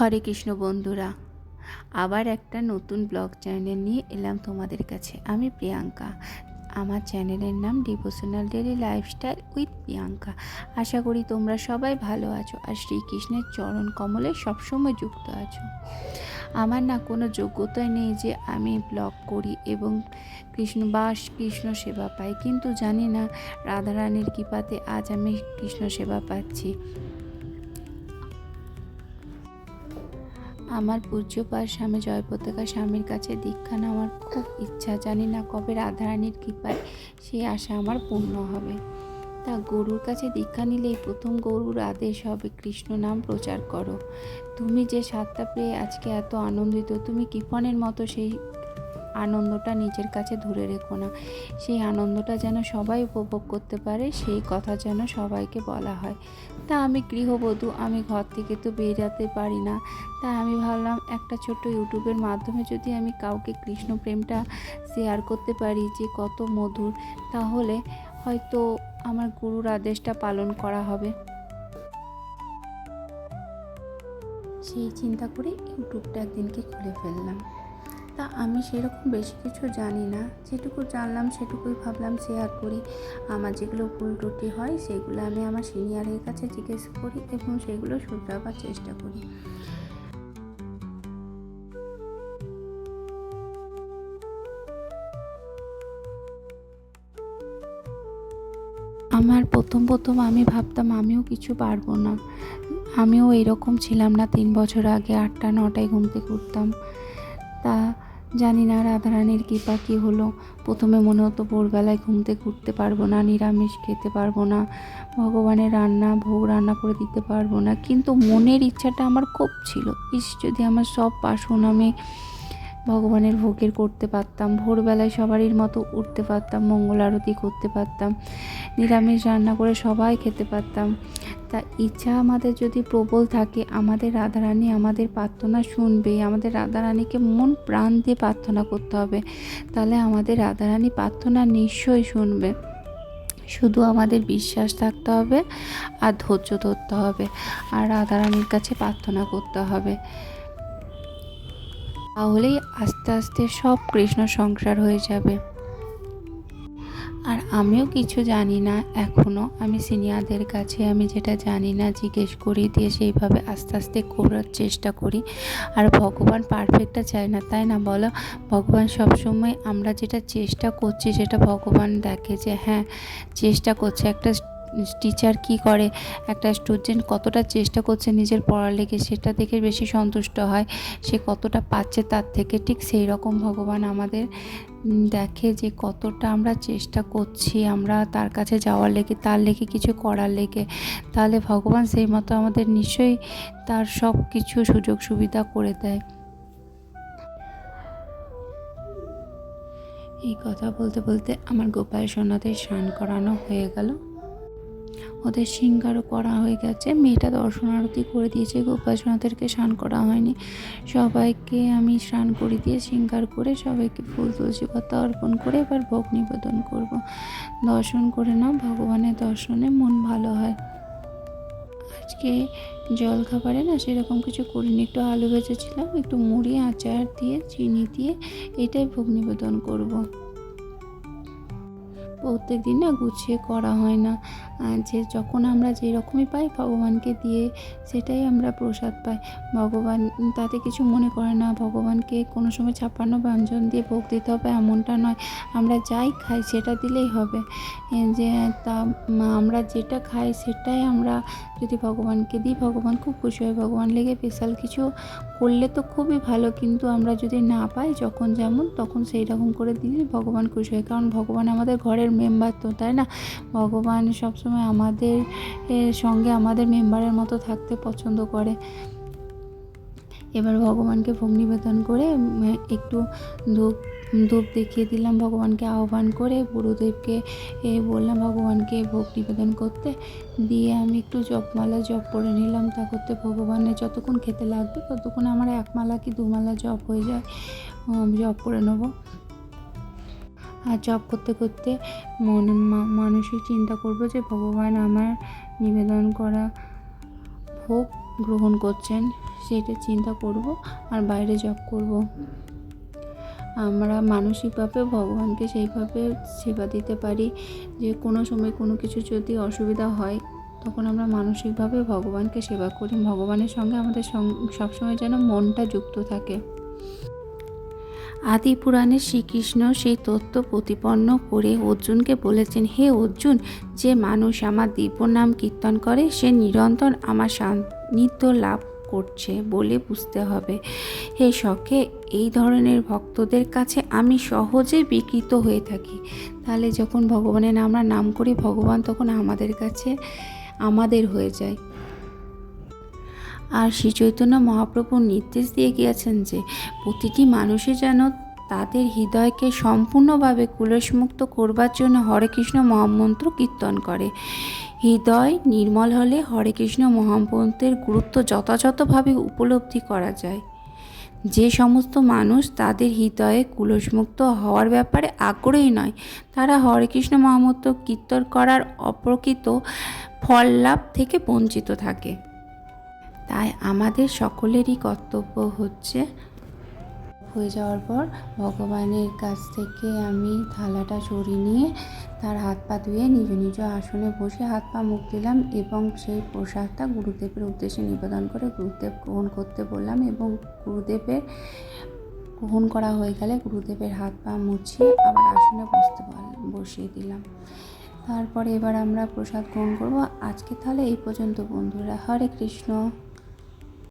হরে কৃষ্ণ বন্ধুরা, আবার একটা নতুন ব্লগ চ্যানেল নিয়ে এলাম তোমাদের কাছে। আমি প্রিয়াঙ্কা, আমার চ্যানেলের নাম devotional daily lifestyle with Priyanka. আশা করি তোমরা সবাই ভালো আছো আর শ্রীকৃষ্ণের চরণ কমলে সবসময় যুক্ত আছো। আমার না কোনো যোগ্যতাই নেই যে আমি ব্লগ করি এবং কৃষ্ণ বাস কৃষ্ণ সেবা পাই, কিন্তু জানি না রাধারানীর কৃপাতে আজ আমি কৃষ্ণ সেবা পাচ্ছি। আমার পূজ্যপার স্বামী জয়পতাকা স্বামীর কাছে দীক্ষা নেওয়ার খুব ইচ্ছা। জানি না কবে রাধারানীর কৃপায় সেই আশা আমার পূর্ণ হবে। তা গরুর কাছে দীক্ষা নিলেই প্রথম গরুর আদেশ হবে, কৃষ্ণ নাম প্রচার করো। তুমি যে সাতটা পেয়ে আজকে এত আনন্দিত, তুমি কৃপণের মতো সেই আনন্দটা নিজের কাছে ধরে রেখো না। সেই আনন্দটা যেন সবাই উপভোগ করতে পারে, সেই কথা যেন সবাইকে বলা হয়। তা আমি গৃহবধূ, আমি ঘর থেকে তো বেরাতে পারি না। তা আমি ভাবলাম একটা ছোট্ট ইউটিউবের মাধ্যমে যদি আমি কাউকে কৃষ্ণ প্রেমটা শেয়ার করতে পারি যে কত মধুর, তাহলে হয়তো আমার গুরুর আদেশটা পালন করা হবে। সেই চিন্তা করে ইউটিউবটা একদিনকে খুলে ফেললাম। তা আমি সেরকম বেশি কিছু জানি না। যেটুকু জানলাম, সেটুকুই ভাবলাম শেয়ার করি। আমার যেগুলো ভুল ত্রুটি হয়, সেগুলো আমি আমার সিনিয়রের কাছে জিজ্ঞেস করি এবং সেগুলো শুধরাবার চেষ্টা করি। আমার প্রথম প্রথম আমি ভাবতাম আমিও কিছু পারব না। আমিও এরকম ছিলাম না তিন বছর আগে আটটা, নটায় ঘুম থেকে উঠতাম। তা জানি না রাধারানীর কৃপা কী হলো। প্রথমে মনে হতো ভোরবেলায় ঘুমতে ঘুরতে পারব না, নিরামিষ খেতে পারব না, ভগবানের রান্না, ভোগ রান্না করে দিতে পারব না, কিন্তু মনের ইচ্ছাটা আমার খুব ছিল। ইস, যদি আমার সব বাসন আমি ভগবানের ভোগের করতে পারতাম, ভোরবেলায় সবারই মতো উঠতে পারতাম, মঙ্গল আরতি করতে পারতাম, নিরামিষ রান্না করে সবাই খেতে পারতাম। তা ইচ্ছা আমাদের যদি প্রবল থাকে, আমাদের রাধারানী আমাদের প্রার্থনা শুনবে, আমাদের রাধারানীকে মন প্রাণ দিয়ে প্রার্থনা করতে হবে, তাহলে আমাদের রাধারানী প্রার্থনা নিশ্চয়ই শুনবে। শুধু আমাদের বিশ্বাস থাকতে হবে আর ধৈর্য ধরতে হবে আর রাধারানীর কাছে প্রার্থনা করতে হবে। তাহলেই আস্তে আস্তে সব কৃষ্ণ সংসার হয়ে যাবে। আর আমিও কিছু জানি না এখনও আমি সিনিয়রদের কাছে আমি যেটা জানি না, জিজ্ঞেস করি, দিয়ে সেইভাবে আস্তে আস্তে করার চেষ্টা করি। আর ভগবান পারফেক্টটা চায় না, তাই না বলো? ভগবান সবসময় আমরা যেটা চেষ্টা করছি, সেটা ভগবান দেখে যে হ্যাঁ চেষ্টা করছে। একটা টিচার কি করে, একটা স্টুডেন্ট কতটা চেষ্টা করছে নিজের পড়ালেখে সেটা দেখে বেশি সন্তুষ্ট হয়, সে কতটা পাচ্ছে তার থেকে, ঠিক সেই রকম ভগবান আমাদের দেখে যে কতটা আমরা চেষ্টা করছি আমরা তার কাছে যাওয়ার লেগে, তার লেগে কিছু করার লেগে। তাহলে ভগবান সেই মতো আমাদের নিশ্চয়ই তার সব কিছু সুযোগ সুবিধা করে দেয়। এই কথা বলতে বলতে আমার গোপাল সোনাদের স্নান করানো হয়ে গেল। ওদের সিঙ্গারও করা হয়ে গেছে। মেয়েটা দর্শন আরতি করে দিয়েছে গোপাসনাদেরকে স্নান করা হয়নি। সবাইকে আমি স্নান করে দিয়ে সিঙ্গার করে সবাইকে ফুল তুলসী পাতা অর্পণ করে এবার ভোগ নিবেদন করব। দর্শন করে নাও, ভগবানের দর্শনে মন ভালো হয়। আজকে জল খাবারে না সেরকম কিছু করিনি, একটু আলু ভেজেছিলাম, একটু মুড়ি, আচার দিয়ে, চিনি দিয়ে, এটাই ভোগ নিবেদন করব। প্রত্যেক দিন না গুছিয়ে করা হয় না। যে যখন আমরা যেরকমই পাই ভগবানকে দিয়ে সেটাই আমরা প্রসাদ পাই। ভগবান তাতে কিছু মনে করে না, ভগবানকে কোনো সময় ছাপ্পান্ন ব্যঞ্জন দিয়ে ভোগ দিতে হবে এমনটা নয়। আমরা যাই খাই সেটা দিলেই হবে। যে তা আমরা যেটা খাই সেটাই আমরা যদি ভগবানকে দিই, ভগবান খুব খুশি হয়। ভগবান লেগে স্পেশাল কিছু করলে তো খুবই ভালো, কিন্তু আমরা যদি না পাই যখন যেমন, তখন সেই রকম করে দিলে ভগবান খুশি হয়। কারণ ভগবান আমাদের ঘরের মেম্বার তো, তাই না? ভগবান সবসময় আমাদের সঙ্গে আমাদের মেম্বারের মতো থাকতে পছন্দ করে। এবার ভগবানকে ভোগ নিবেদন করে একটু ধূপ ধূপ দেখিয়ে দিলাম, ভগবানকে আহ্বান করে, গুরুদেবকে, এ, বললাম, ভগবানকে ভোগ নিবেদন করতে। দিয়ে আমি একটু জপমালা জপ করে নিলাম, তা করতে ভগবানের যতক্ষণ খেতে লাগবে, ততক্ষণ আমার এক মালা কি দু মালা জপ হয়ে যায় জপ করে নেব। আর জপ করতে করতে মনে মানসিক চিন্তা করব যে ভগবান আমার নিবেদন করা ভোগ গ্রহণ করছেন, সেটা চিন্তা করব আর বাইরে জব করব। আমরা মানসিকভাবে ভগবানকে সেইভাবে সেবা দিতে পারি যে কোনো সময় কোনো কিছু যদি অসুবিধা হয়, তখন আমরা মানসিকভাবে ভগবানকে সেবা করি। ভগবানের সঙ্গে আমাদের সবসময় যেন মনটা যুক্ত থাকে। আদি পুরাণে শ্রীকৃষ্ণ সেই তত্ত্ব প্রতিপন্ন করে অর্জুনকে বলেছেন, হে অর্জুন, যে মানুষ আমার দিব্য নাম কীর্তন করে, সে নিরন্তর আমার সান্নিধ্য লাভ করছে বলে বুঝতে হবে। হে শখে এই ধরনের ভক্তদের কাছে আমি সহজে বিকৃত হয়ে থাকি। তাহলে যখন ভগবানের আমরা নাম করি, ভগবান তখন আমাদের কাছে আমাদের হয়ে যায়। আর শ্রী চৈতন্য মহাপ্রভু নির্দেশ দিয়ে গিয়েছেন যে প্রতিটি মানুষই যেন তাদের হৃদয়কে সম্পূর্ণভাবে কুলসমুক্ত করবার জন্য হরে কৃষ্ণ মহামন্ত্র কীর্তন করে। হৃদয় নির্মল হলে হরে কৃষ্ণ মহামন্ত্রের গুরুত্ব যথাযথভাবে উপলব্ধি করা যায়। যে সমস্ত মানুষ তাদের হৃদয়ে কুলসমুক্ত হওয়ার ব্যাপারে আগ্রহী নয়, তারা হরে কৃষ্ণ মহামন্ত্র কীর্তন করার অপ্রকৃত ফল লাভ থেকে বঞ্চিত থাকে। তাই আমাদের সকলেরই কর্তব্য হচ্ছে হয়ে যাওয়ার পর ভগবানের কাছ থেকে আমি থালাটা সরিয়ে নিয়ে তার হাত পা ধুয়ে নিজ নিজ আসনে বসে হাত পা মুখ দিলাম এবং সেই প্রসাদটা গুরুদেবের উদ্দেশ্যে নিবেদন করে গুরুদেব গ্রহণ করতে বললাম এবং গুরুদেবের গ্রহণ করা হয়ে গেলে গুরুদেবের হাত পা মুছিয়ে আবার আসনে বসতে বসিয়ে দিলাম। তারপরে এবার আমরা প্রসাদ গ্রহণ করব। আজকে তাহলে এই পর্যন্ত বন্ধুরা। হরে কৃষ্ণ।